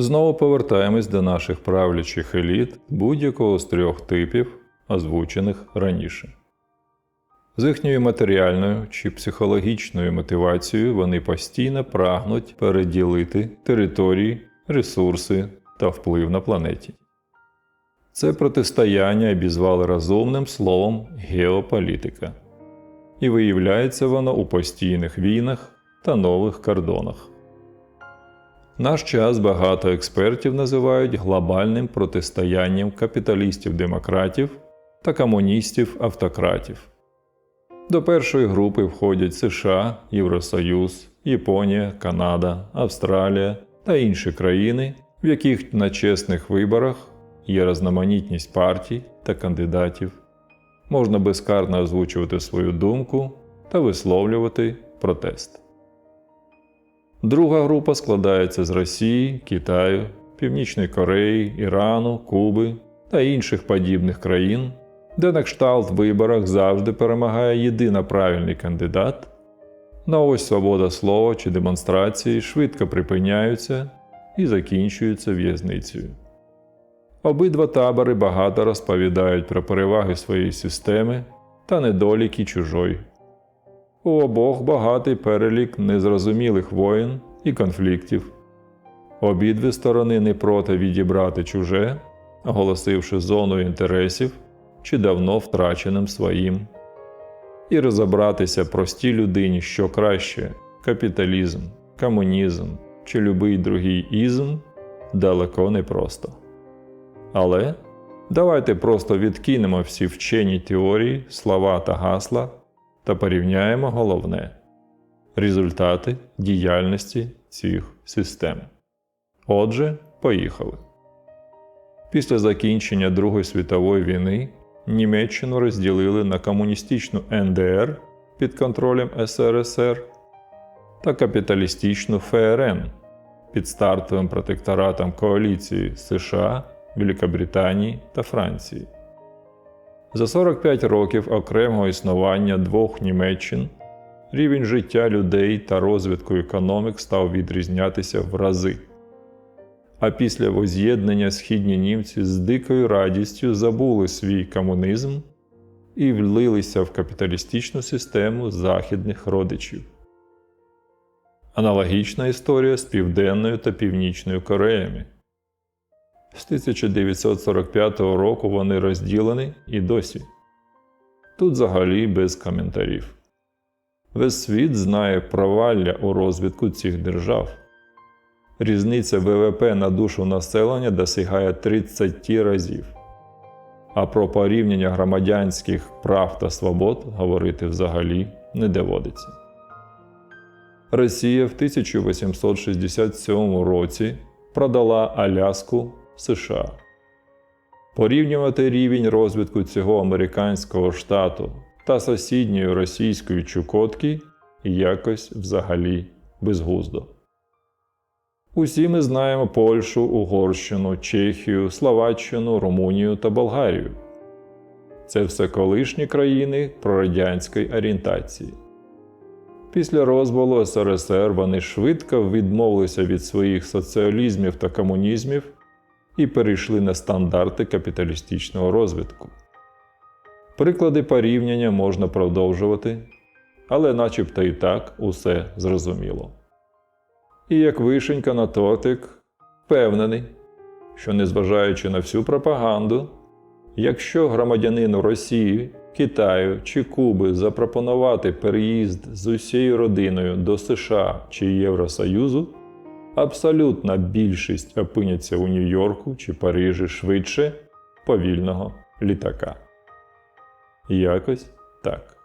Знову повертаємось до наших правлячих еліт будь-якого з трьох типів, озвучених раніше. З їхньою матеріальною чи психологічною мотивацією вони постійно прагнуть переділити території, ресурси та вплив на планеті. Це протистояння обізвали розумним словом геополітика, і виявляється воно у постійних війнах та нових кордонах. Наш час багато експертів називають глобальним протистоянням капіталістів-демократів та комуністів-автократів. До першої групи входять США, Євросоюз, Японія, Канада, Австралія та інші країни, в яких на чесних виборах є різноманітність партій та кандидатів. Можна безкарно озвучувати свою думку та висловлювати протест. Друга група складається з Росії, Китаю, Північної Кореї, Ірану, Куби та інших подібних країн, де на кшталт виборах завжди перемагає єдино правильний кандидат. На ось свобода слова чи демонстрації швидко припиняються і закінчуються в'язницею. Обидва табори багато розповідають про переваги своєї системи та недоліки чужої. У обох багатий перелік незрозумілих воєн і конфліктів. Обидві сторони не проти відібрати чуже, оголосивши зону інтересів чи давно втраченим своїм. І розібратися простій людині, що краще капіталізм, комунізм чи любий другий ізм далеко не просто. Але давайте просто відкинемо всі вчені теорії, слова та гасла та порівняємо головне результати діяльності цих систем. Отже, поїхали. Після закінчення Другої світової війни Німеччину розділили на комуністичну НДР під контролем СРСР та капіталістичну ФРН під стартовим протекторатом коаліції США, Великобританії та Франції. За 45 років окремого існування двох Німеччин рівень життя людей та розвитку економік став відрізнятися в рази. А після воз'єднання східні німці з дикою радістю забули свій комунізм і влилися в капіталістичну систему західних родичів. Аналогічна історія з Південною та Північною Кореями. З 1945 року вони розділені і досі. Тут взагалі без коментарів. Весь світ знає провалля у розвитку цих держав. Різниця ВВП на душу населення досягає 30 разів. А про порівняння громадянських прав та свобод говорити взагалі не доводиться. Росія в 1867 році продала Аляску США. Порівнювати рівень розвитку цього американського штату та сусідньої російської Чукотки якось взагалі безгуздо. Усі ми знаємо Польщу, Угорщину, Чехію, Словаччину, Румунію та Болгарію. Це все колишні країни прорадянської орієнтації. Після розвалу СРСР вони швидко відмовилися від своїх соціалізмів та комунізмів і перейшли на стандарти капіталістичного розвитку. Приклади порівняння можна продовжувати, але начебто і так усе зрозуміло. І як вишенька на тортик, впевнений, що незважаючи на всю пропаганду, якщо громадянину Росії, Китаю чи Куби запропонувати переїзд з усією родиною до США чи Євросоюзу, абсолютна більшість опиняться у Нью-Йорку чи Парижі швидше повільного літака. Якось так.